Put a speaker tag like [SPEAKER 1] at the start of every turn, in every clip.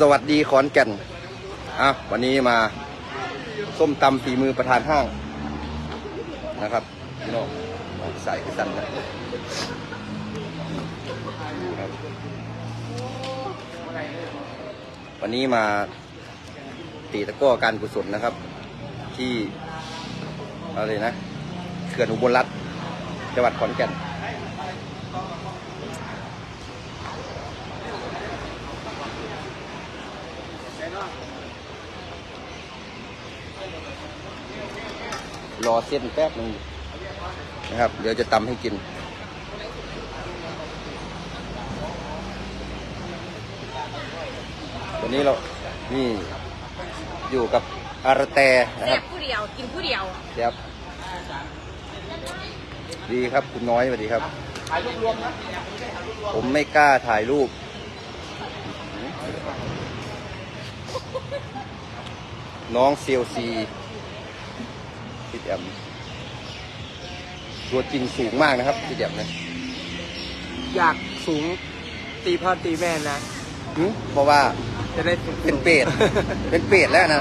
[SPEAKER 1] สวัสดีขอนแก่นอะวันนี้มาส้มตำฝีมือประธานห้างนะครับพี่น้องใส่ขึ้นสันนะวันนี้มาตีตะก้อการกุศลนะครับ ที่อะไรนะเขื่อนอุบลรัฐจังหวัดขอนแก่น รอเส้นแป๊บหนึงนะครับ เดี๋ยวจะตำให้กิน วันนี้เรา นี่ อยู่กับอารแตนะ
[SPEAKER 2] เสี
[SPEAKER 1] ค
[SPEAKER 2] ย
[SPEAKER 1] รั
[SPEAKER 2] บบผู้เดียว กินผู้เดียว
[SPEAKER 1] ครับ ดีครับ คุณน้อยสวัสดีครับ ผมไม่กล้าถ่ายรูป น้องเซียวซีพี่แอมตัวจริงสูงมากนะครับพี่แอมนะ
[SPEAKER 3] อยากสูงตีพ่อตีแม่นะ
[SPEAKER 1] หึเพราะว่า
[SPEAKER 3] จะได้สูง
[SPEAKER 1] เป็นเป็ดเป็นเป็ดแล้วนะ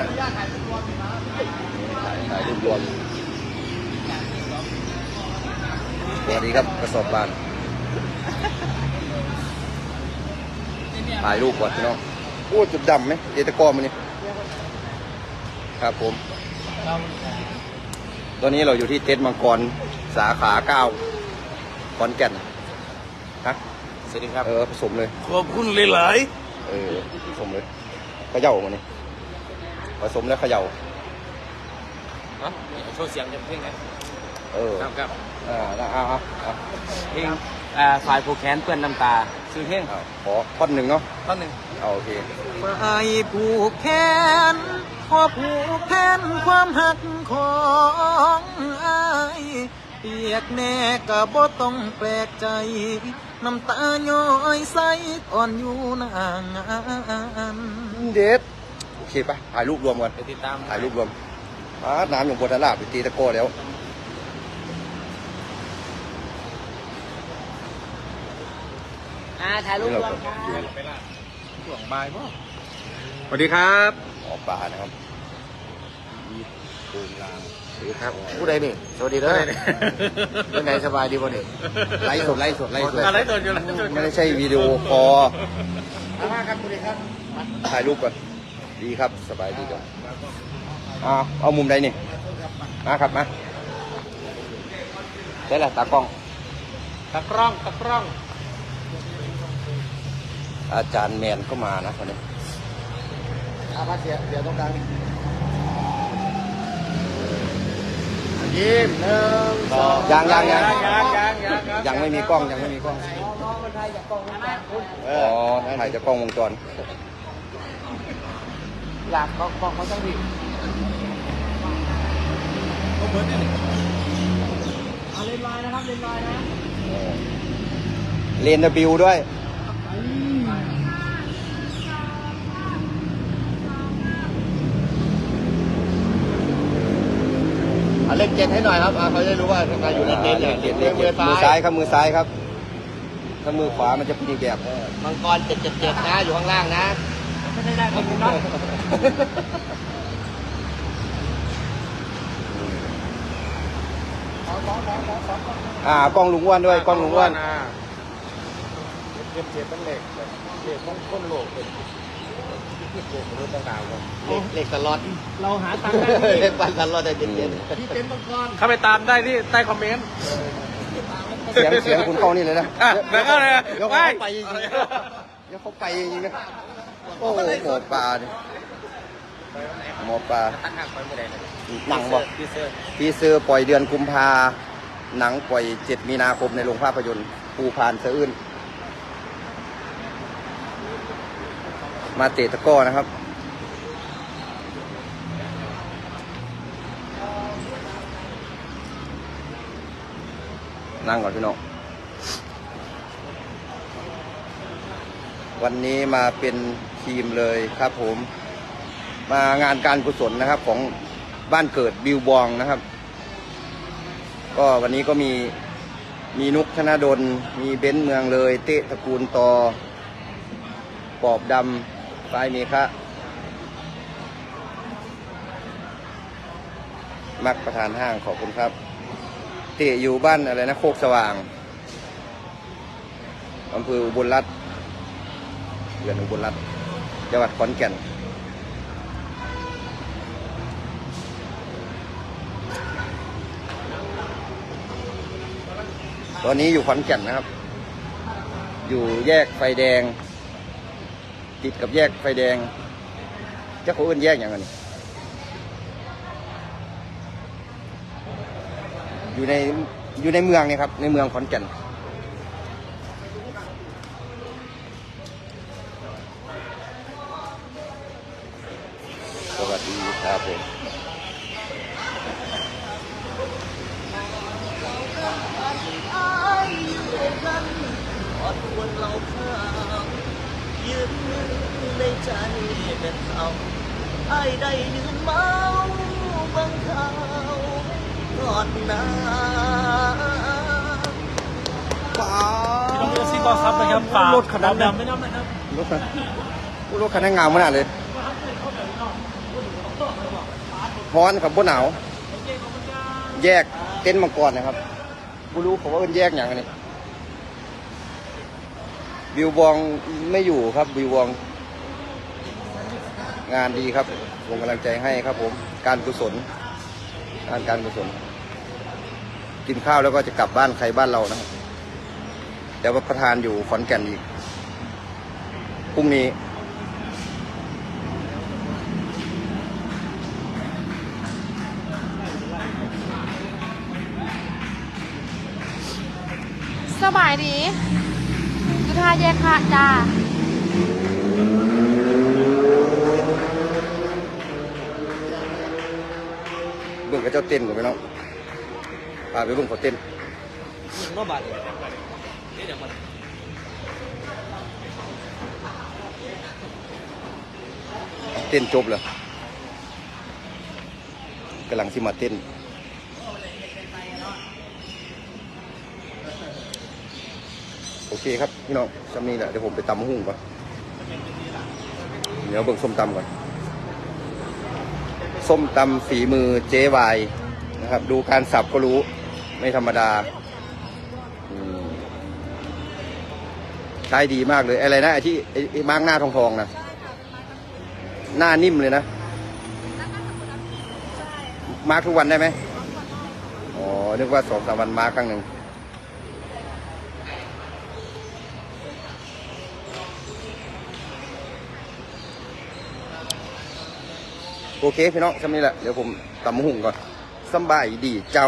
[SPEAKER 1] ถ่ายรูปรวมสวัสดีครับกระสอบบานถ่ายรูปก่อนพี่น้องโอ้จุดดำไหมเอตะกร้อมันนี่ ครับผม ตอนนี้เราอยู่ที่เต็นท์มังกรสาขาเก้าขอนแก่นฮะ
[SPEAKER 3] สวัสดีครับ
[SPEAKER 1] เออผสมเลย
[SPEAKER 3] ขอบคุณหลาย
[SPEAKER 1] เออผสมเลยเขย่ามันนี่ผสมแล้วเขย่า
[SPEAKER 3] ๆฮะโชว์เสียงจะเพลงไหน
[SPEAKER 1] เออ
[SPEAKER 3] ครับครับ
[SPEAKER 1] อ่าแล้วเอาเอาเอา
[SPEAKER 3] เพลงอ่าฝ่ายผูกแขนเปื้อนน้ำตาซื้อเพลง
[SPEAKER 1] เอาขอท่อนหนึ่งเนาะ
[SPEAKER 3] ท่อนหนึ่ง
[SPEAKER 1] เอาโอเค
[SPEAKER 3] ฝ่ายผูกแขน ขอผูกแทนความหักของอายเปียกแน่ก็บ่ต้องแปลกใจ น้ำตาย้อยใสอ่อนอยู่นางาน
[SPEAKER 1] เด็ดโอเคปะถ่ายรูปรวมกัน
[SPEAKER 3] ไปติดตาม
[SPEAKER 1] ถ่ายรูปรวมอาน้ำอยู่บนตลาดไปตีตะโก้แล้ว
[SPEAKER 2] อ่าถ่ายรูป
[SPEAKER 1] นี่
[SPEAKER 2] ร
[SPEAKER 1] เรา
[SPEAKER 2] วม
[SPEAKER 1] ก็
[SPEAKER 2] ค่ะ
[SPEAKER 1] อยู่
[SPEAKER 3] ช่วงบ่ายป่ะสวัสดีครับ
[SPEAKER 1] หมอปลานะครับมีปูนลาง
[SPEAKER 3] สวัสดีครับผู้ใดนี่สวัสดีเด้อเป็นไงสบายดีบ่นี่
[SPEAKER 1] ไลฟ์สดไลฟ์สดไลฟ์สด
[SPEAKER 3] อะไรตัวอยู่แล้ว
[SPEAKER 1] ไม่ได้ใช่วิดีโอคอล
[SPEAKER 3] ครับคุณดีครับ
[SPEAKER 1] ถ่ายรูปก่อนดีครับสบายดีก่อนอ่าเอามุมใดนี่มาครับมาได้แหละตากล้อง
[SPEAKER 3] ตะกร้องตะกร้อง
[SPEAKER 1] อาจารย์แมนก็มานะคนนี้
[SPEAKER 3] อาพัเสียเดี๋ยวต้องการยิ้มหนึ่งสอง
[SPEAKER 1] ยังยังยัง
[SPEAKER 3] ยังยังยัง
[SPEAKER 1] ยังไม่มีกล้องยังไม่มีกล้อง
[SPEAKER 3] น้องคนไทยจากกล้องคุณคุณ
[SPEAKER 1] อ๋อถ่ายจากกล้องวงจร
[SPEAKER 3] อยากกล้องกล้องเขาต้องดีเอาเล่นลอยนะครับเล่นลอยนะ
[SPEAKER 1] เลนบิวด้วย
[SPEAKER 3] เอาเล่นเจ็ดให้หน่อยครับเขาจะรู้ว่าทำงานอยู่ในเต็นท์เนี่ย
[SPEAKER 1] เลนเลนมือซ้ายครับมือซ้ายครับ ถ้ามือขวามันจะเป็นอีกแบบ
[SPEAKER 3] มังกรเจ็ดเจ็ดเจ็ดนะอยู่ข้างล่างนะไม่ได้ได้ครับคุณน้อง
[SPEAKER 1] อ่ากล้องลุงอ้วนด้วยกล้องลุงอ้วน
[SPEAKER 3] เจ็บเจ็บเป็นเหล็กเหล็กต้องก้นโลกเป็น เหล็กมนุษย์ต่างๆครับเหล็กเหล็กสล็อต
[SPEAKER 4] เราหาตังค์ได้
[SPEAKER 3] เหล็กปันสล็อตแต่เจ็บ
[SPEAKER 4] ที่เต็นท์มังกร
[SPEAKER 3] เข้าไปตามได้ที่ใต้คอมเมนต์
[SPEAKER 1] เสียงเสียงคุณเข้านี่เลยนะ
[SPEAKER 3] อะเดี๋ยวเข้าเลย
[SPEAKER 1] เดี๋ยว
[SPEAKER 3] ไป
[SPEAKER 1] เขาไปจริงๆนะเดี๋ยวเขาไปจริงๆนะโอ้โหหมอปลาเนี่ยหมอปลา
[SPEAKER 3] ตั้งห่างไปเมื่อไหร่
[SPEAKER 1] หนังบอก
[SPEAKER 3] พี่เซอร์
[SPEAKER 1] ทีเซอร์ปล่อยเดือนกุมภาหนังปล่อยเจ็ดมีนาคมในโรงภาพยนตร์ภูพานสะอื้น มาเตะตะก้อนะครับ นั่งก่อนพี่น้อง วันนี้มาเป็นทีมเลยครับผม มางานการกุศลนะครับของบ้านเกิดบิวบองนะครับ ก็วันนี้ก็มีมีนุกธนดล มีเบ้นเมืองเลย เตะตระกูลต่อปอบดำ ฝ้ายเมฆะมักประธานห้างขอบคุณครับเตะอยู่บ้านอะไรนะโคกสว่างอำเภออุบลรัตน์เดือนอุบลรัตน์จังหวัดขอนแก่นตอนนี้อยู่ขอนแก่นนะครับ อยู่แยกไฟแดง ติดกับแยกไฟแดงจะเขาเอื้นแยกอย่างไรนี่อยู่ในอยู่ในเมืองนี่ครับ ในเมืองขอนแก่น
[SPEAKER 4] ในใจเป็นเอาไอ้ได้ดื่มเมาบังเขาก่อนหน้า
[SPEAKER 3] พี่น้องเอซี่ก็ซับนะครับฝาก
[SPEAKER 1] รถขนาด
[SPEAKER 3] ดำไม่น้ำนะครับ
[SPEAKER 1] รถคันรถคันนั้นงามขนาดเลยร้อนครับบนหนาว แยกเต็นท์มังกรนะครับกูรู้เขาว่าเอิ้นแยกอย่างนี้บิวบองไม่อยู่ครับบิวบอง งานดีครับผมกำลังใจให้ครับผม การกุศลงานการกุศล กินข้าวแล้วก็จะกลับบ้านใครบ้านเรานะครับเดี๋ยวประธานอยู่ขอนแก่นอีก พรุ่งนี้
[SPEAKER 5] สบายดียุทธาแยคะจ้า
[SPEAKER 1] บิ่งกับเจ้าเต้นก่อนไปเนาะพาไปเบิ่งเขาเต้น
[SPEAKER 4] ยังบาดเลยเดี๋ยวมัน
[SPEAKER 1] เต้นจบเลยกำลังที่มาเต้นโอเคครับพี่น้องจำนี้แหละเดี๋ยวผมไปตำหุ้งก่อนเดี๋ยวเบิ่งส้มตำก่อน ส้มตำฝีมือเจ๊วายนะครับ ดูการสับก็รู้ไม่ธรรมดาใช้ดีมากเลยอะไรนะไอ้ที่ไอ้มาร์กหน้าทองทองนะหน้านิ่มเลยนะมาร์กทุกวันได้ไหมอ๋อนึกว่าสองสามวันมาร์กครั้งหนึ่ง โอเคพี่น้องสำนี้แหละ เดี๋ยวผมตำหุ่งก่อนสบายดีเจ้า